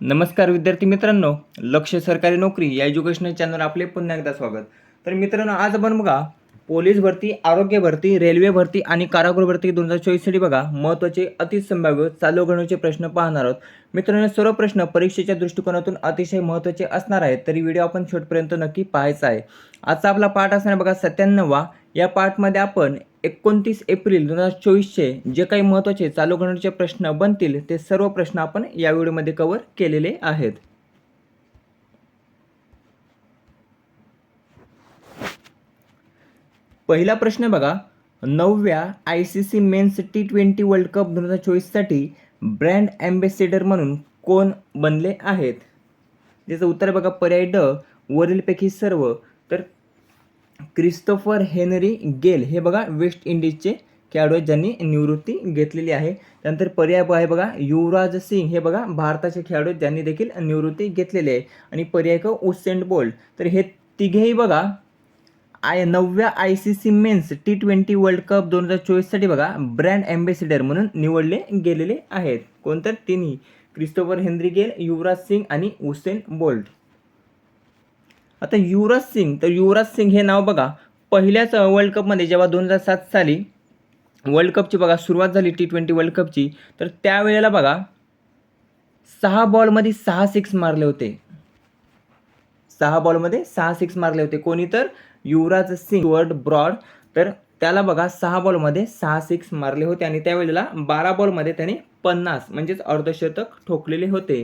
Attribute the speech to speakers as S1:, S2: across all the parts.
S1: नमस्कार विद्यार्थी मित्रांनो लक्ष सरकारी नोकरी या एज्युकेशनल चॅनल आपले पुन्हा एकदा स्वागत. तर मित्रांनो आज आपण बघा पोलीस भरती आरोग्य भरती रेल्वे भरती आणि कारागृह भरती दोन हजार चोवीससाठी बघा महत्त्वाचे अतिसंभाव्य चालू घडवण्याचे प्रश्न पाहणार आहोत. मित्रांनो सर्व प्रश्न परीक्षेच्या दृष्टिकोनातून अतिशय महत्त्वाचे असणार आहेत तरी व्हिडिओ आपण शेवटपर्यंत नक्की पाहायचा आहे. आजचा आपला पाठ असणार बघा सत्त्याण्णवा. या पाठमध्ये आपण एकोणतीस एप्रिल दोन हजार चोवीसचे जे काही महत्त्वाचे चालू घडवण्याचे प्रश्न बनतील ते सर्व प्रश्न आपण या व्हिडिओमध्ये कव्हर केलेले आहेत. पहिला प्रश्न बघा. नवव्या I C C men's T twenty world cup दोन हजार चोवीससाठी ब्रँड ॲम्बेसेडर म्हणून कोण बनले आहेत? त्याचं उत्तर बघा पर्याय ड वरीलपैकी सर्व. तर क्रिस्तोफर हेनरी गेल हे बघा वेस्ट इंडिजचे खेळाडू आहेत ज्यांनी निवृत्ती घेतलेली आहे. त्यानंतर पर्याय आहे बघा युवराज सिंग हे बघा भारताचे खेळाडू आहेत ज्यांनी देखील निवृत्ती घेतलेली आहे. आणि पर्याय क उसेंट बोल्ड तर हे तिघेही बघा आय नवव्या I C C men's T twenty world cup दोन हजार चोवीससाठी बघा ब्रँड ॲम्बेसिडर म्हणून निवडले गेलेले आहेत. कोणतर? तिन्ही. क्रिस्टोफर हेनरी गेल युवराज सिंग आणि उसेन बोल्ट आता युवराज सिंग तर युवराज सिंग हे नाव बघा पहिल्याच वर्ल्ड कपमध्ये जेव्हा दोन हजार सात साली वर्ल्ड कपची बघा सुरुवात झाली टी ट्वेंटी वर्ल्ड कपची तर त्यावेळेला बघा सहा बॉलमध्ये सहा सिक्स मारले होते. सहा बॉलमध्ये सहा सिक्स मारले होते. कोणी तर? युवराज सिंग वर्ड ब्रॉड तर त्याला बघा सहा बॉलमध्ये सहा सिक्स मारले होते आणि त्यावेळेला बारा बॉलमध्ये त्याने पन्नास म्हणजेच अर्धशतक ठोकलेले होते.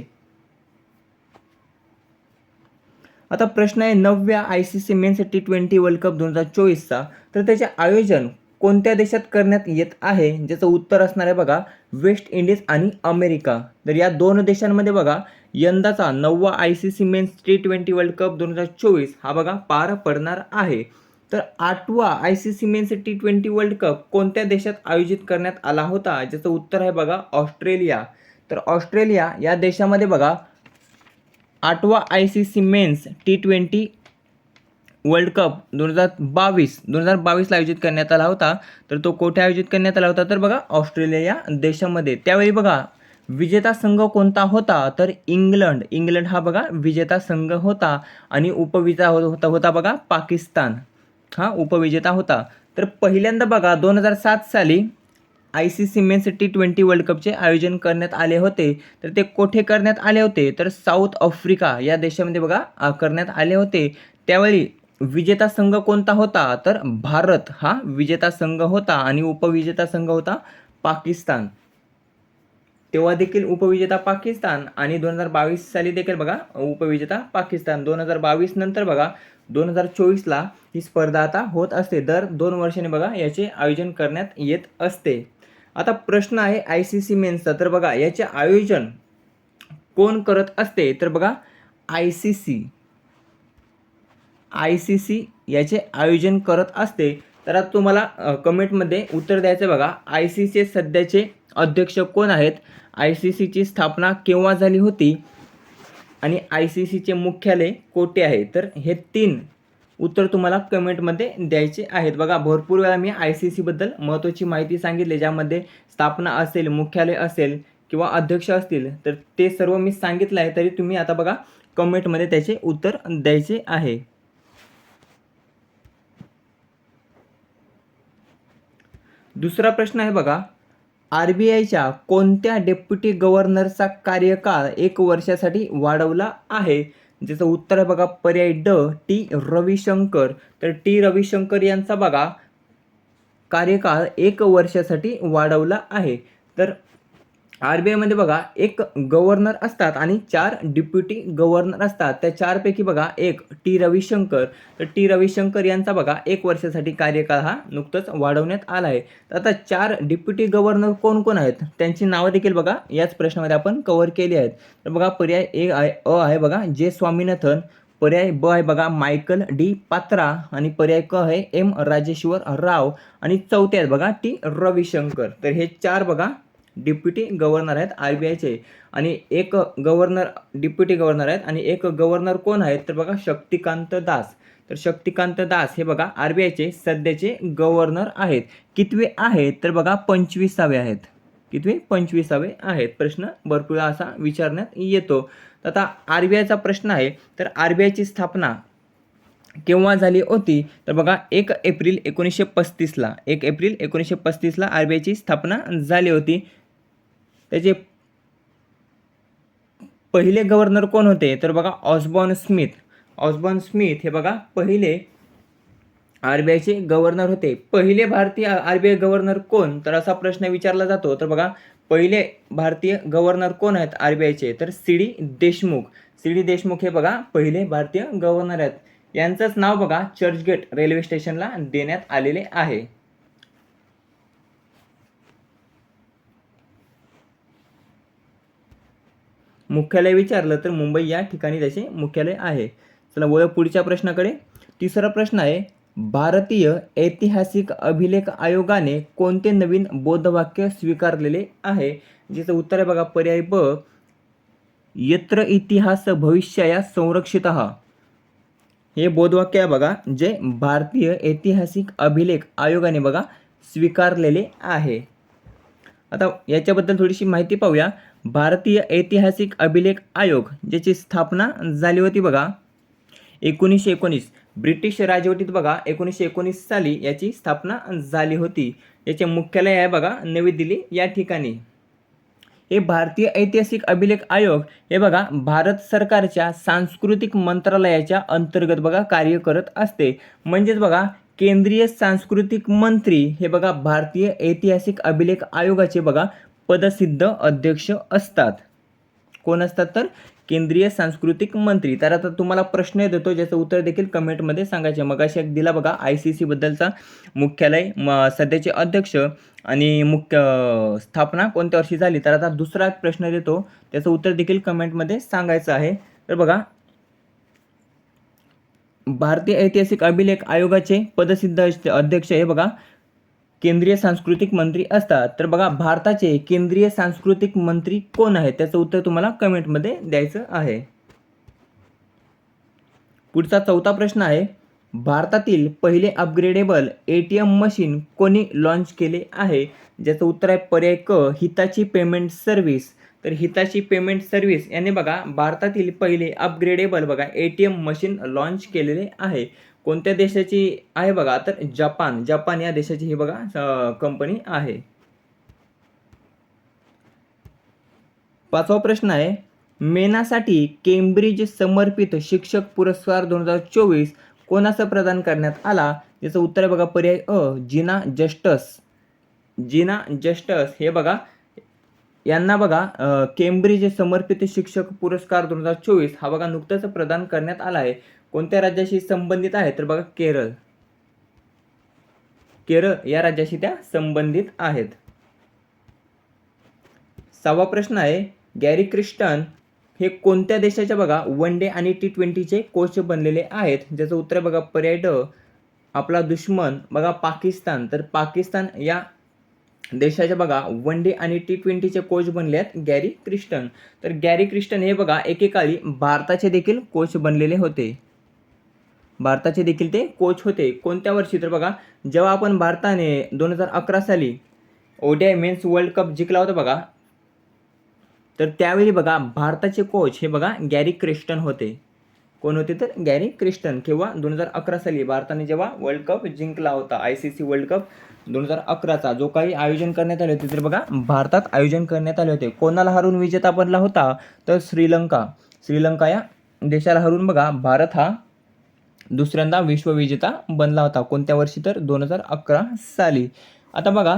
S1: आता प्रश्न आहे नवव्या I C C men's T twenty world cup दोन हजार चोवीसचा. तर त्याचे आयोजन कोणत्या देशात करण्यात येत आहे ज्याचं उत्तर असणार आहे बघा वेस्ट इंडिज आणि अमेरिका. तर या दोन देशांमध्ये बघा यंदाचा नववा I C C men's T twenty world cup दोन हजार चोवीस हा बघा पार पडणार आहे. तर आठवा I C C men's T twenty world cup कोणत्या देशात आयोजित करण्यात आला होता ज्याचं उत्तर आहे बघा ऑस्ट्रेलिया. तर ऑस्ट्रेलिया या देशामध्ये बघा आठवा I C C men's T twenty world cup दोन हजार बावीस दोन हजार बावीसला आयोजित करण्यात आला होता. तर तो कोठे आयोजित करण्यात आला होता? तर बघा ऑस्ट्रेलिया या देशामध्ये. त्यावेळी बघा विजेता संघ कोणता होता? तर इंग्लंड. इंग्लंड हा बघा विजेता संघ होता. आणि उपविजेता हो- होता होता बघा पाकिस्तान. हा उपविजेता होता. तर पहिल्यांदा बघा दोन हजार सात साली I C C men's T twenty world कपचे आयोजन करण्यात आले होते. तर ते कोठे करण्यात आले होते? तर साऊथ आफ्रिका या देशामध्ये बघा करण्यात आले होते. त्यावेळी विजेता संघ कोणता होता? तर भारत हा विजेता संघ होता आणि उपविजेता संघ होता पाकिस्तान. तेव्हा देखील उपविजेता पाकिस्तान आणि दोन हजार बावीस साली देखील बघा उपविजेता पाकिस्तान. दोन हजार बावीस नंतर बघा दोन हजार चोवीसला ही स्पर्धा आता होत असते. दर दोन वर्षांनी बघा याचे आयोजन करण्यात येत असते. आता प्रश्न आहे आय सी सी मेन्सचा. तर बघा याचे आयोजन कोण करत असते? तर बघा I C C. I C C याचे आयोजन करत असते. तर आता तुम्हाला कमेंटमध्ये उत्तर द्यायचं बघा. आय सी सी सध्याचे अध्यक्ष कोण आहेत? आय सी सीची स्थापना केव्हा झाली होती? आणि आय सी सीचे मुख्यालय कोठे आहे? तर हे तीन उत्तर तुम्हाला कमेंटमध्ये द्यायचे आहेत. बघा भरपूर वेळा मी आय सी सीबद्दल महत्त्वाची माहिती सांगितली ज्यामध्ये स्थापना असेल मुख्यालय असेल किंवा अध्यक्ष असतील तर ते सर्व मी सांगितलं आहे. तरी तुम्ही आता बघा कमेंटमध्ये त्याचे उत्तर द्यायचे आहे. दुसरा प्रश्न आहे बघा आर बी आयच्या कोणत्या डेप्युटी गव्हर्नरचा कार्यकाळ एक वर्षासाठी वाढवला आहे? ज्याचं उत्तर आहे बघा पर्याय ड टी रविशंकर. तर टी रविशंकर यांचा बघा कार्यकाळ एक वर्षासाठी वाढवला आहे. तर आर बी आयमध्ये बघा एक गव्हर्नर असतात आणि चार डिप्युटी गव्हर्नर असतात. त्या चारपैकी बघा एक टी रविशंकर. तर टी रविशंकर यांचा बघा एक वर्षासाठी कार्यकाळ हा नुकतंच वाढवण्यात आला आहे तर आता चार डिप्युटी गव्हर्नर कोण कोण आहेत? त्यांची नावं देखील बघा याच प्रश्नामध्ये आपण कव्हर केली आहेत. तर बघा पर्याय ए आहे अ आहे बघा जे स्वामीनाथन. पर्याय ब आहे बघा मायकल डी पात्रा. आणि पर्याय क आहे एम राजेश्वर राव. आणि चौथे आहेत बघा टी रविशंकर. तर हे चार बघा डिप्युटी गव्हर्नर आहेत आर बी आयचे. आणि एक गव्हर्नर डिप्युटी गव्हर्नर आहेत आणि एक गव्हर्नर कोण आहेत? तर बघा शक्तिकांत दास. तर शक्तिकांत दास हे बघा आर बी आयचे सध्याचे गव्हर्नर आहेत. कितवे आहेत? तर बघा पंचवीसावे आहेत. कितवे? पंचवीसावे आहेत. प्रश्न भरपूर असा विचारण्यात येतो. तर आता आर बी आयचा प्रश्न आहे. तर आर बी आयची स्थापना केव्हा झाली होती? तर बघा एक एप्रिल एकोणीसशे पस्तीसला. एक एप्रिल एकोणीसशे पस्तीसला आर बी आयची स्थापना झाली होती. त्याचे पहिले गव्हर्नर कोण होते? तर बघा ऑसबॉर्न स्मिथ ऑसबॉर्न स्मिथ हे बघा पहिले आर बी आयचे गव्हर्नर होते. पहिले भारतीय आर बी आय गव्हर्नर कोण? तर असा प्रश्न विचारला जातो. तर बघा पहिले भारतीय गव्हर्नर कोण आहेत आर बी आयचे तर C D Deshmukh. C D Deshmukh हे बघा पहिले भारतीय गव्हर्नर आहेत. यांचंच नाव बघा चर्चगेट रेल्वे स्टेशनला देण्यात आलेले आहे. मुख्यालय विचारलं तर मुंबई या ठिकाणी त्याचे मुख्यालय आहे. चला बोला पुढच्या प्रश्नाकडे. तिसरा प्रश्न आहे भारतीय ऐतिहासिक अभिलेख आयोगाने कोणते नवीन बोधवाक्य स्वीकारलेले आहे? ज्याचं उत्तर आहे बघा पर्याय ब यत्र इतिहास भविष्याया संरक्षित. हे बोधवाक्य आहे बघा जे भारतीय ऐतिहासिक अभिलेख आयोगाने बघा स्वीकारलेले आहे. आता याच्याबद्दल थोडीशी माहिती पाहूया. भारतीय ऐतिहासिक अभिलेख आयोग ज्याची स्थापना झाली होती बघा. एकोणीसशे एकोणीस ब्रिटिश राजवटीत बघा एकोणीसशे एकोणीस साली याची स्थापना झाली होती. याचे मुख्यालय आहे बघा नवी दिल्ली या ठिकाणी. हे भारतीय ऐतिहासिक अभिलेख आयोग हे बघा भारत सरकारच्या सांस्कृतिक मंत्रालयाच्या अंतर्गत बघा कार्य करत असते. म्हणजेच बघा केंद्रीय सांस्कृतिक मंत्री हे बघा भारतीय ऐतिहासिक अभिलेख आयोगाचे बघा पदसिद्ध अध्यक्ष असतात. कोण असतात तर? केंद्रीय सांस्कृतिक मंत्री. तर आता तुम्हाला प्रश्न देतो ज्याचं उत्तर देखील कमेंटमध्ये सांगायचे मगाशी एक दिला बघा आय सी सी बद्दलचा मुख्यालय म सध्याचे अध्यक्ष आणि मुख्य स्थापना कोणत्या वर्षी झाली? तर आता दुसरा प्रश्न देतो त्याचं उत्तर देखील कमेंटमध्ये सांगायचं आहे. तर बघा भारतीय ऐतिहासिक अभिलेख आयोगाचे पदसिद्ध अध्यक्ष हे बघा केंद्रीय सांस्कृतिक मंत्री असतात. तर बघा भारताचे केंद्रीय सांस्कृतिक मंत्री कोण आहेत? त्याचं उत्तर तुम्हाला कमेंटमध्ये द्यायचं आहे. पुढचा चौथा प्रश्न आहे भारतातील पहिले upgradable A T M machine कोणी लॉन्च केले आहे? ज्याचं उत्तर आहे पर्याय क हिताची पेमेंट सर्व्हिस तर हिताची पेमेंट सर्व्हिस याने बघा भारतातील पहिले अपग्रेडेबल बघा A T M machine launch केलेले आहे. कोणत्या देशाची आहे बघा तर जपान जपान या देशाची ही बघा कंपनी आहे. पाचवा प्रश्न आहे मेनासाठी केम्ब्रिज समर्पित शिक्षक पुरस्कार दोन हजार चोवीस कोणाचं प्रदान करण्यात आला? याचं उत्तर आहे बघा पर्याय अ जिना जस्टस. जिना जस्टस हे बघा यांना बघा केम्ब्रिज समर्पित शिक्षक पुरस्कार दोन हजार चोवीस हा बघा नुकताच प्रदान करण्यात आला आहे. कोणत्या राज्याशी संबंधित आहे? तर बघा केरळ. केरळ या राज्याशी त्या संबंधित आहेत. सहावा प्रश्न आहे गॅरी क्रिस्टन हे कोणत्या देशाच्या बघा वन डे आणि टी ट्वेंटीचे कोच बनलेले आहेत? ज्याचं उत्तर बघा पर्याय ड आपला दुश्मन बघा पाकिस्तान. तर पाकिस्तान या देशाच्या बघा वन डे आणि टी ट्वेंटीचे कोच बनले आहेत गॅरी क्रिस्टन. तर गॅरी क्रिस्टन हे बघा एकेकाळी भारताचे देखील कोच बनलेले होते. भारताचे देखील ते कोच होते. कोणत्या वर्षी? तर बघा जेव्हा आपण भारताने दोन हजार अकरा साली ओडीआय मेन्स वर्ल्ड कप जिंकला होता बघा तर त्यावेळी बघा भारताचे कोच हे बघा गॅरी क्रिस्टन होते. कोण होते तर? गॅरी क्रिस्टन किंवा दोन हजार अकरा साली भारताने जेव्हा वर्ल्ड कप जिंकला होता I C C world cup दोन हजार अकराचा जो काही आयोजन करण्यात आले होते तर बघा भारतात आयोजन करण्यात आले होते. कोणाला हरून विजेता बनला होता? तर श्रीलंका. श्रीलंका या देशाला हरून बघा भारत हा दुसऱ्यांदा विश्वविजेता बनला होता. कोणत्या वर्षी तर? दोन हजार अकरा साली. आता बघा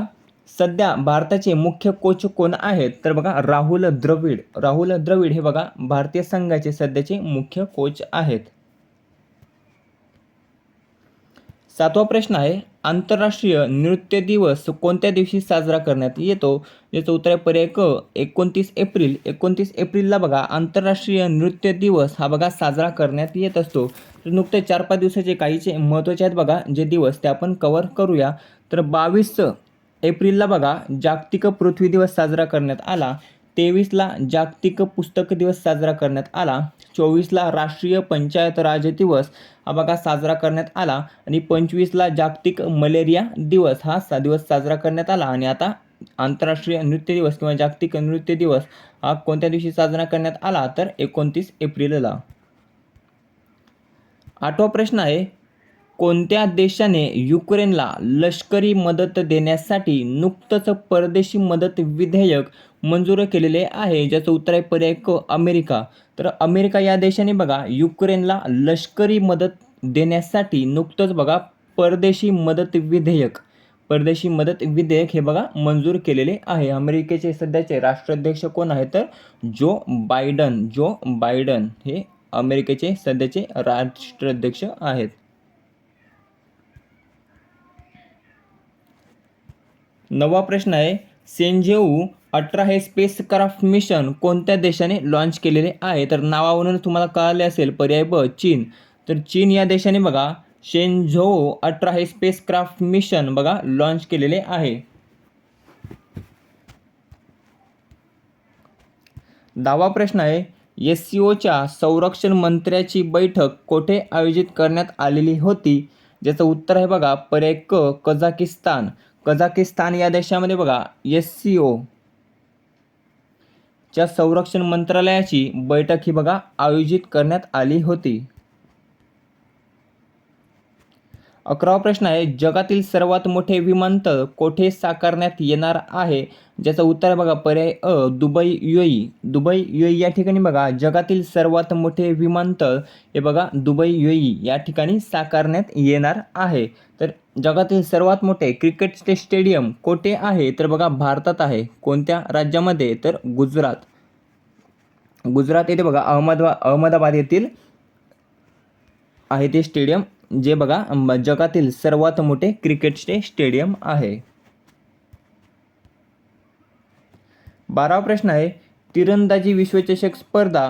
S1: सध्या भारताचे मुख्य कोच कोण आहेत? तर बघा राहुल द्रविड. राहुल द्रविड हे बघा भारतीय संघाचे सध्याचे मुख्य कोच आहेत. सातवा प्रश्न आहे आंतरराष्ट्रीय नृत्य दिवस कोणत्या दिवशी साजरा करण्यात येतो? याचं उत्तर आहे पर्याय क एकोणतीस एप्रिल. एकोणतीस एप्रिलला बघा आंतरराष्ट्रीय नृत्य दिवस हा बघा साजरा करण्यात येत असतो. तर नुकते चार पाच दिवसाचे काहीचे महत्त्वाचे आहेत बघा जे दिवस ते आपण कवर करूया. तर बावीस एप्रिलला बघा जागतिक पृथ्वी दिवस साजरा करण्यात आला. तेवीसला जागतिक पुस्तक दिवस साजरा करण्यात आला. चोवीसला राष्ट्रीय पंचायत राज दिवस हा बघा साजरा करण्यात आला. आणि पंचवीसला जागतिक मलेरिया दिवस हा सा दिवस साजरा करण्यात आला. आणि आता आंतरराष्ट्रीय नृत्य दिवस किंवा जागतिक नृत्य दिवस हा कोणत्या दिवशी साजरा करण्यात आला? तर एकोणतीस एप्रिलला. आठवा प्रश्न आहे कोणत्या देशाने युक्रेनला लष्करी मदत देण्यासाठी नुकतंच परदेशी मदत विधेयक मंजूर केलेले आहे? ज्याचं उत्तर आहे पर्याय क अमेरिका. तर अमेरिका या देशाने बघा युक्रेनला लष्करी मदत देण्यासाठी नुकतंच बघा परदेशी मदत विधेयक. परदेशी मदत विधेयक हे बघा मंजूर केलेले आहे. अमेरिकेचे सध्याचे राष्ट्राध्यक्ष कोण आहे तर जो बायडन जो बायडन हे अमेरिकेचे सध्याचे राष्ट्राध्यक्ष आहेत. नवा प्रश्न आहे सेंजेऊ अठरा हे स्पेसक्राफ्ट मिशन कोणत्या देशाने लॉन्च केलेले आहे? तर नावावरून तुम्हाला कळले असेल पर्याय ब चीन. तर चीन या देशाने बघा शेंझो अठरा हे स्पेसक्राफ्ट मिशन बघा लॉन्च केलेले आहे. दहावा प्रश्न आहे एस सी ओच्या संरक्षण मंत्र्याची बैठक कोठे आयोजित करण्यात आलेली होती? ज्याचं उत्तर आहे बघा पर्याय क कझाकिस्तान. कझाकिस्तान या देशामध्ये बघा एस सी ओ च्या संरक्षण मंत्रालयाची बैठक ही बघा आयोजित करण्यात आली होती. अकरावा प्रश्न आहे जगातील सर्वात मोठे विमानतळ कोठे साकारण्यात येणार आहे? ज्याचं उत्तर बघा पर्याय अ दुबई युई दुबई युई या ठिकाणी बघा जगातील सर्वात मोठे विमानतळ हे बघा दुबई युई या ठिकाणी साकारण्यात येणार आहे. तर जगातील सर्वात मोठे क्रिकेट स्टेडियम कोठे आहे? तर बघा भारतात आहे. कोणत्या राज्यामध्ये? तर गुजरात. गुजरात येथे बघा अहमदाबाद अहमदाबाद येथील आहे ते स्टेडियम. जे बघा जगातील सर्वात मोठे क्रिकेटचे स्टेडियम आहे. बारावा प्रश्न आहे तिरंदाजी विश्वचषक स्पर्धा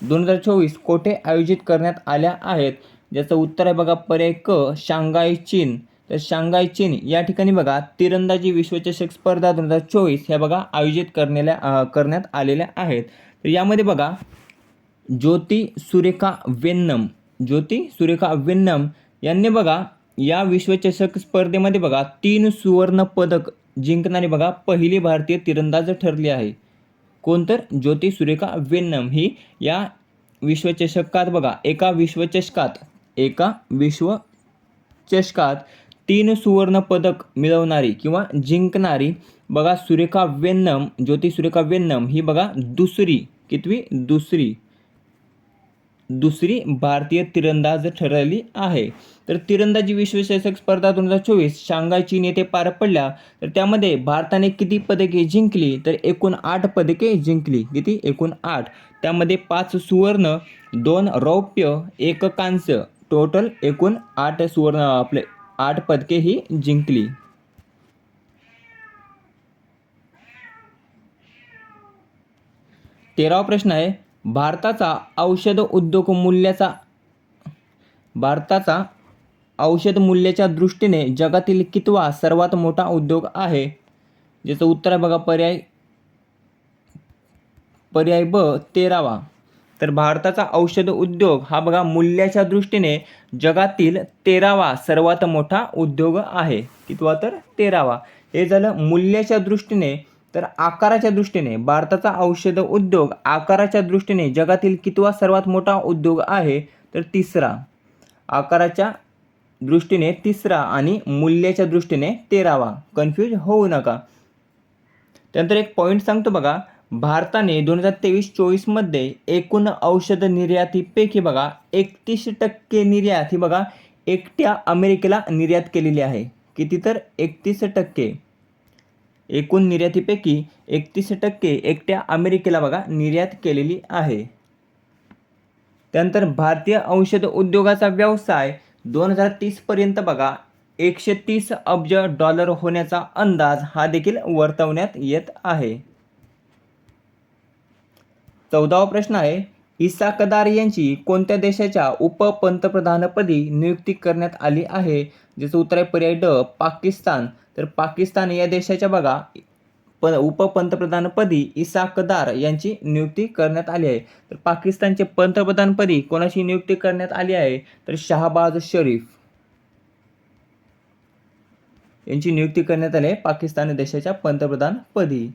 S1: दोन हजार चोवीस कोठे आयोजित करण्यात आल्या आहेत? ज्याचं उत्तर आहे बघा पर्याय क शांघाय चीन. तर शांघाय चीन या ठिकाणी बघा तिरंदाजी विश्वचषक स्पर्धा दोन हजार चोवीस ह्या बघा आयोजित करण्याला करण्यात आलेल्या आहेत. तर यामध्ये बघा ज्योती सुरेखा वेन्नम. ज्योती सुरेखा वेन्नम यांनी बघा या विश्वचषक स्पर्धेमध्ये बघा तीन सुवर्ण पदक जिंकणारी बघा पहिली भारतीय तिरंदाज ठरली आहे. कोण तर? ज्योती सुरेखा वेन्नम. ही या विश्वचषकात बघा एका विश्वचषकात एका विश्वचषकात तीन सुवर्ण पदक मिळवणारी किंवा जिंकणारी बघा सुरेखा वेन्नम ज्योती सुरेखा वेन्नम ही बघा दुसरी कितवी? दुसरी. दुसरी भारतीय तिरंदाज ठरली आहे. तर तिरंदाजी विश्वचषक स्पर्धा दोन हजार चोवीस शांघाय चीन येथे पार पडल्या. तर त्यामध्ये भारताने किती पदके जिंकली? तर एकूण आठ पदके जिंकली. किती? एकूण आठ. त्यामध्ये पाच सुवर्ण दोन रौप्य एक कांस्य. टोटल एकूण आठ सुवर्ण आपले आठ पदके ही जिंकली. तेरावा प्रश्न आहे. भारताचा औषध उद्योग मूल्याचा भारताचा औषध मूल्याच्या दृष्टीने जगातील कितवा सर्वात मोठा उद्योग आहे? ज्याचं उत्तर आहे बघा पर्याय पर्याय ब तेरावा. तर भारताचा औषध उद्योग हा बघा मूल्याच्या दृष्टीने जगातील तेरावा सर्वात मोठा उद्योग आहे. कितवा तर तेरावा. हे झालं मूल्याच्या दृष्टीने तर आकाराच्या दृष्टीने भारताचा औषध उद्योग आकाराच्या दृष्टीने जगातील कितवा सर्वात मोठा उद्योग आहे तर तिसरा. आकाराच्या दृष्टीने तिसरा आणि मूल्याच्या दृष्टीने तेरावा. कन्फ्यूज होऊ नका. त्यानंतर एक पॉईंट सांगतो बघा. भारताने दोन हजार तेवीस चोवीसमध्ये एकूण औषध निर्यातीपैकी बघा एकतीस टक्के निर्यात ही बघा एकट्या अमेरिकेला निर्यात केलेली आहे. किती तर एकतीस टक्के. एकूण निर्यातीपैकी एकतीस टक्के एकट्या अमेरिकेला बघा निर्यात केलेली आहे. त्यानंतर भारतीय औषध उद्योगाचा व्यवसाय दोन हजार तीसपर्यंत बघा एकशे तीस अब्ज डॉलर होण्याचा अंदाज हा देखील वर्तवण्यात येत आहे. चौदावा प्रश्न आहे इसा कदार यांची कोणत्या देशाच्या उपपंतप्रधानपदी नियुक्ती करण्यात आली आहे? ज्याचं उत्तर आहे पर्याय ड पाकिस्तान. तर पाकिस्तान या देशाच्या बघा प उपपंतप्रधानपदी इसा कदार यांची नियुक्ती करण्यात आली आहे. तर पाकिस्तानचे पंतप्रधानपदी कोणाची नियुक्ती करण्यात आली आहे? तर शहाबाज शरीफ. यांची नियुक्ती करण्यात आली आहे पाकिस्तान देशाच्या पंतप्रधानपदी.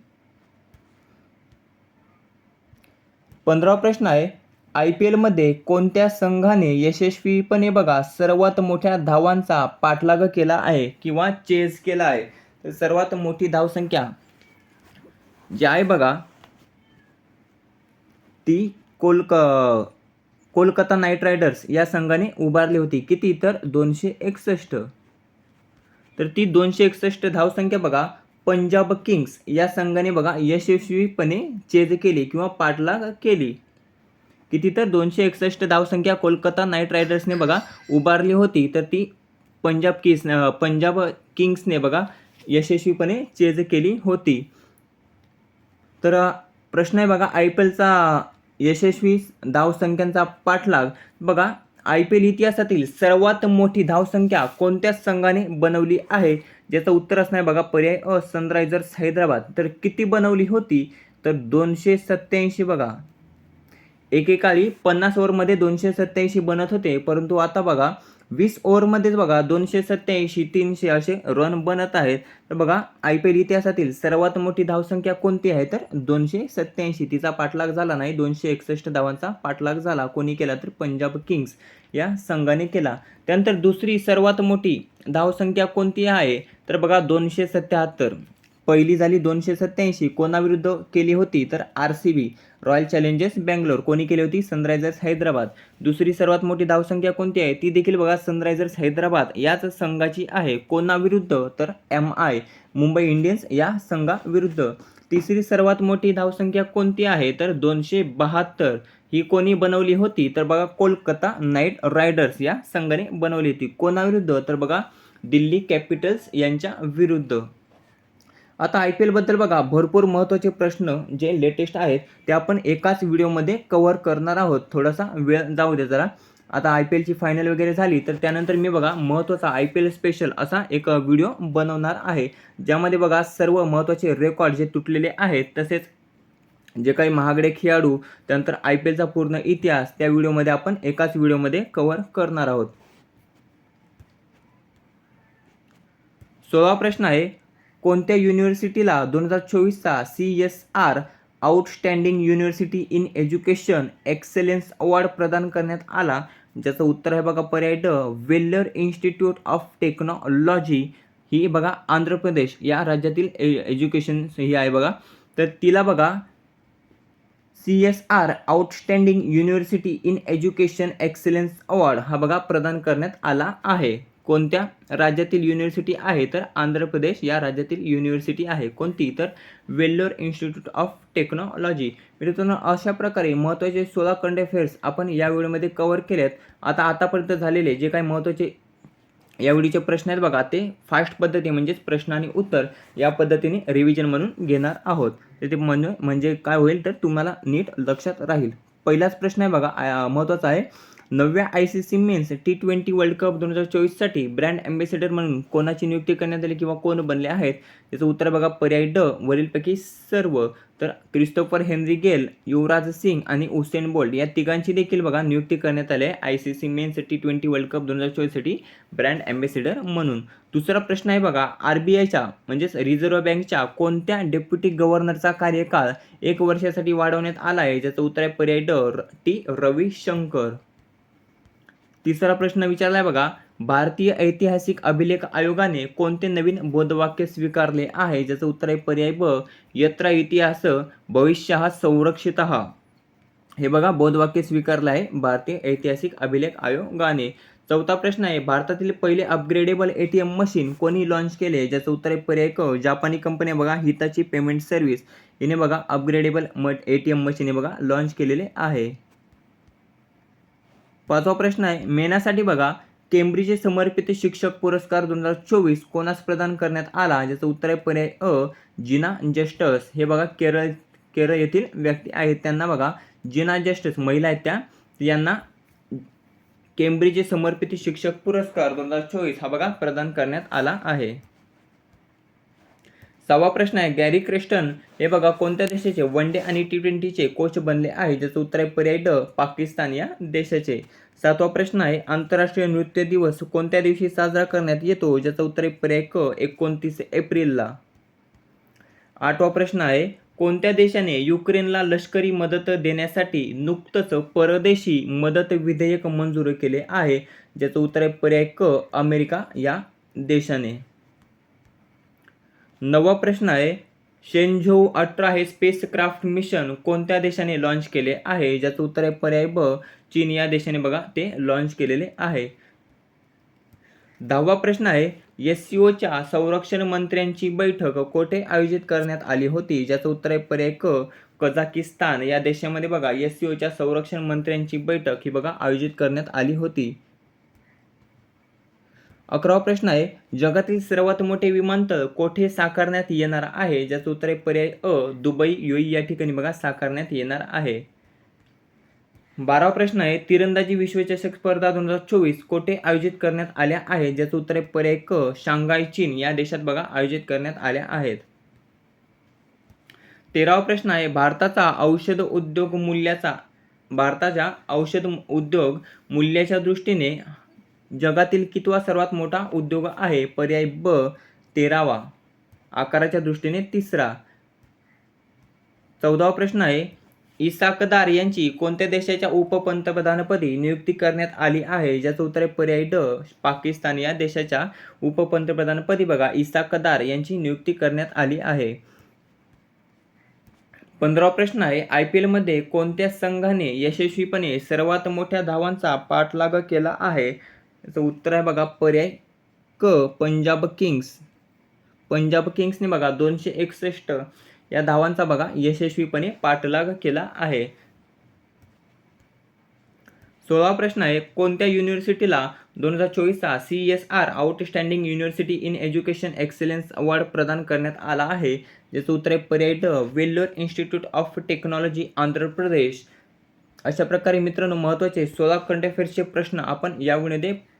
S1: पंधरावा प्रश्न आहे आय पी एलमध्ये कोणत्या संघाने यशस्वीपणे बघा सर्वात मोठ्या धावांचा पाठलाग केला आहे किंवा चेज केला आहे? तर सर्वात मोठी धावसंख्या जी आहे बघा ती कोलक कोलकाता नाईट रायडर्स या संघाने उभारली होती. किती? तर दोनशे एकसष्ट. तर ती दोनशे एकसष्ट धावसंख्या बघा पंजाब किंग्स या संघाने बघा यशस्वीपणे चेज केली किंवा पाठलाग केली. किती तर दोनशे एकसष्ट धावसंख्या कोलकाता नाईट रायडर्सने बघा उभारली होती तर ती पंजाब किंग्स पंजाब किंग्सने बघा यशस्वीपणे चेज केली होती. तर प्रश्न आहे बघा आय पी एलचा यशस्वी धावसंख्यांचा पाठलाग. बघा आय पी एल इतिहासातील सर्वात मोठी धावसंख्या कोणत्या संघाने बनवली आहे? ज्याचं उत्तर असणार आहे बघा पर्याय अ सनरायझर्स हैदराबाद. तर किती बनवली होती? तर दोनशे सत्याऐंशी बघा. एकेकाळी पन्नास ओव्हरमध्ये दोनशे सत्याऐंशी बनत होते. परंतु आता बघा वीस ओव्हरमध्येच बघा दोनशे सत्याऐंशी तीनशे असे रन बनत आहेत. तर बघा आय पी एल इतिहासातील सर्वात मोठी धावसंख्या कोणती आहे? तर दोनशे सत्याऐंशी तिचा पाठलाग झाला नाही. दोनशे एकसष्ट धावांचा पाठलाग झाला. कोणी केला तर पंजाब किंग्स या संघाने केला. त्यानंतर दुसरी सर्वात मोठी धावसंख्या कोणती आहे? तर बघा दोनशे सत्याहत्तर. पहिली झाली दोनशे सत्याऐंशी कोणाविरुद्ध केली होती? तर R C B. Royal challengers Bangalore. कोणी केली होती? सनरायझर्स हैदराबाद. दुसरी सर्वात मोठी धावसंख्या कोणती आहे? ती देखील बघा सनरायझर्स हैदराबाद. याच संघाची आहे. कोणाविरुद्ध? तर एम आय. मुंबई इंडियन्स या संघाविरुद्ध. तिसरी सर्वात मोठी धावसंख्या कोणती आहे? तर दोनशे बहात्तर. ही कोणी बनवली होती? तर बघा कोलकाता नाईट रायडर्स या संघाने बनवली होती. कोणाविरुद्ध? तर बघा दिल्ली कॅपिटल्स यांच्या विरुद्ध. आता आय पी एलबद्दल बघा भरपूर महत्त्वाचे प्रश्न जे लेटेस्ट आहेत ते आपण एकाच व्हिडिओमध्ये कव्हर करणार आहोत. थोडासा वेळ जाऊ दे जरा. आता आय पी एलची फायनल वगैरे झाली तर त्यानंतर मी बघा महत्त्वाचा आय पी एल स्पेशल असा एक व्हिडिओ बनवणार आहे. ज्यामध्ये बघा सर्व महत्त्वाचे रेकॉर्ड जे तुटलेले आहेत तसेच जे काही महागडे खेळाडू त्यानंतर आय पी एलचा पूर्ण इतिहास त्या व्हिडिओमध्ये आपण एकाच व्हिडिओमध्ये कव्हर करणार आहोत. सोळा प्रश्न आहे कोणत्या युनिव्हर्सिटीला दोन हजार चोवीसचा C S R outstanding university in education excellence award प्रदान करण्यात आला? ज्याचं उत्तर आहे बघा पर्याय ड वेल्लर इन्स्टिट्यूट ऑफ टेक्नॉलॉजी. ही बघा आंध्र प्रदेश या राज्यातील ए एज्युकेशन ही आहे बघा. तर तिला बघा C S R outstanding university in education excellence award हा बघा प्रदान करण्यात आला आहे. कोणत्या राज्यातील युनिव्हर्सिटी आहे? तर आंध्र प्रदेश या राज्यातील युनिव्हर्सिटी आहे. कोणती? तर वेल्लोर इन्स्टिट्यूट ऑफ टेक्नॉलॉजी. मित्रांनो अशा प्रकारे महत्त्वाचे सोळा करंट अफेअर्स आपण या व्हिडिओमध्ये कव्हर केलेत. आता आतापर्यंत झालेले जे काही महत्त्वाचे या व्हिडिओचे प्रश्न आहेत बघा ते फास्ट पद्धती म्हणजेच प्रश्न आणि उत्तर या पद्धतीने रिव्हिजन म्हणून घेणार आहोत. तर ते म्हणजे म्हणजे काय होईल? तर तुम्हाला नीट लक्षात राहील. पहिलाच प्रश्न आहे बघा महत्त्वाचा आहे. नवव्या I C C men's T twenty world cup दोन हजार चोवीससाठी ब्रँड अँबॅसेडर म्हणून कोणाची नियुक्ती करण्यात आली किंवा कोण बनले आहेत त्याचं उत्तर बघा पर्याय ड वरीलपैकी सर्व. तर क्रिस्टोफर हेनरी गेल युवराज सिंग आणि उसेन बोल्ट या तिघांची देखील बघा नियुक्ती करण्यात आली आहे I C C men's T twenty world cup दोन हजार चोवीससाठी ब्रँड अँबॅसेडर म्हणून. दुसरा प्रश्न आहे बघा आर बी आयच्या म्हणजेच रिझर्व्ह बँकच्या कोणत्या डेप्युटी गव्हर्नरचा कार्यकाळ एक वर्षासाठी वाढवण्यात आला आहे? ज्याचं उत्तर आहे पर्याय ड टी रविशंकर. तिसरा प्रश्न विचारला आहे बघा. भारतीय ऐतिहासिक अभिलेख आयोगाने कोणते नवीन बोधवाक्य स्वीकारले आहे? ज्याचं उत्तर आहे पर्याय ब. यत्र इतिहास भविष्य हा संरक्षित. हे बघा बोधवाक्य स्वीकारलं आहे भारतीय ऐतिहासिक अभिलेख आयोगाने. चौथा प्रश्न आहे भारतातील पहिले upgradable A T M machine कोणी लॉन्च केले? ज्याचं उत्तर आहे पर्याय क. जापानी कंपनी बघा हिताची पेमेंट सर्व्हिस हिने बघा अपग्रेडेबल म ए टी एम मशीन हे बघा लॉन्च केलेले आहे. पाचवा प्रश्न आहे मेनासाठी बघा केम्ब्रिजचे समर्पित शिक्षक पुरस्कार दोन हजार चोवीस कोणास प्रदान करण्यात आला? ज्याचं उत्तर आहे पर्याय अ जिना जस्टस. हे बघा केरळ केरळ येथील व्यक्ती आहेत. त्यांना बघा जिना जस्टस महिला आहेत त्या. यांना केम्ब्रिजचे समर्पित शिक्षक पुरस्कार दोन हजार चोवीस हा बघा प्रदान करण्यात आला आहे. सहावा प्रश्न आहे गॅरी क्रिस्टन हे बघा कोणत्या देशाचे वन डे आणि टी ट्वेंटीचे कोच बनले आहे ज्याचं उत्तर आहे पर्याय ड पाकिस्तान या देशाचे. सातवा प्रश्न आहे आंतरराष्ट्रीय नृत्य दिवस कोणत्या दिवशी साजरा करण्यात येतो? ज्याचं उत्तर आहे पर्याय क एकोणतीस एप्रिलला. आठवा प्रश्न आहे कोणत्या देशाने युक्रेनला लष्करी मदत देण्यासाठी नुकतंच परदेशी मदत विधेयक मंजूर केले आहे? ज्याचं उत्तर आहे पर्याय क अमेरिका या देशाने. नवा प्रश्न आहे शेंझो अठरा हे स्पेसक्राफ्ट मिशन कोणत्या देशाने लॉन्च केले आहे? ज्याचं उत्तर आहे पर्याय ब चीन या देशाने बघा ते लॉन्च केलेले आहे. दहावा प्रश्न आहे एस सी ओच्या संरक्षण मंत्र्यांची बैठक कोठे आयोजित करण्यात आली होती? ज्याचं उत्तर आहे पर्याय क कझाकिस्तान. या देशामध्ये बघा एस सी ओच्या संरक्षण मंत्र्यांची बैठक ही बघा आयोजित करण्यात आली होती. अकरावा प्रश्न आहे जगातील सर्वात मोठे विमानतळ कोठे साकारण्यात येणार आहे? ज्याचं उत्तर आहे पर्याय अ दुबई युई या ठिकाणी बघा साकारण्यात येणार आहे. बारावा प्रश्न आहे तिरंदाजी विश्वचषक स्पर्धा दोन हजार चोवीस कोठे आयोजित करण्यात आल्या आहेत? ज्याचं उत्तर आहे पर्याय क शांघाय चीन या देशात बघा आयोजित करण्यात आल्या आहेत. तेरावा प्रश्न आहे भारताचा औषध उद्योग मूल्याचा भारताच्या औषध उद्योग मूल्याच्या दृष्टीने जगातील कितवा सर्वात मोठा उद्योग आहे? पर्याय ब तेरावा. आकाराच्या दृष्टीने तिसरा. चौदावा प्रश्न आहे इसाकदार यांची कोणत्या देशाच्या उपपंतप्रधानपदी नियुक्ती करण्यात आली आहे? ज्याचं उत्तर आहे पर्याय ड पाकिस्तान या देशाच्या उपपंतप्रधानपदी बघा. इसाकदार यांची नियुक्ती करण्यात आली आहे. पंधरावा प्रश्न आहे आय पी एलमध्ये कोणत्या संघाने यशस्वीपणे सर्वात मोठ्या धावांचा पाठलाग केला आहे? याचं उत्तर आहे बघा पर्याय क पंजाब किंग्स. पंजाब किंग्सने बघा दोनशे एकसष्ट या धावांचा बघा यशस्वीपणे पाठलाग केला आहे. सोळा प्रश्न आहे कोणत्या युनिव्हर्सिटीला दोन हजार चोवीसचा C S R outstanding university in education excellence award प्रदान करण्यात आला आहे? ज्याचं उत्तर आहे पर्याय ड Vellore institute of technology Andhra Pradesh. अशा प्रकारे मित्रांनो महत्त्वाचे सोळा करंट अफेअर्सचे प्रश्न आपण या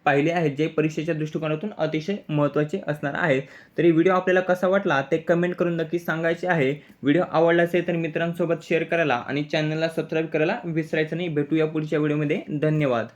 S1: पाहिले आहेत जे परीक्षेच्या दृष्टिकोनातून अतिशय महत्त्वाचे असणार आहेत. तरी व्हिडिओ आपल्याला कसा वाटला ते कमेंट करून नक्की सांगायचे आहे. व्हिडिओ आवडला असेल तर मित्रांसोबत शेअर करायला आणि चॅनलला सबस्क्राईब करायला विसरायचं नाही. भेटूया पुढच्या व्हिडिओमध्ये धन्यवाद.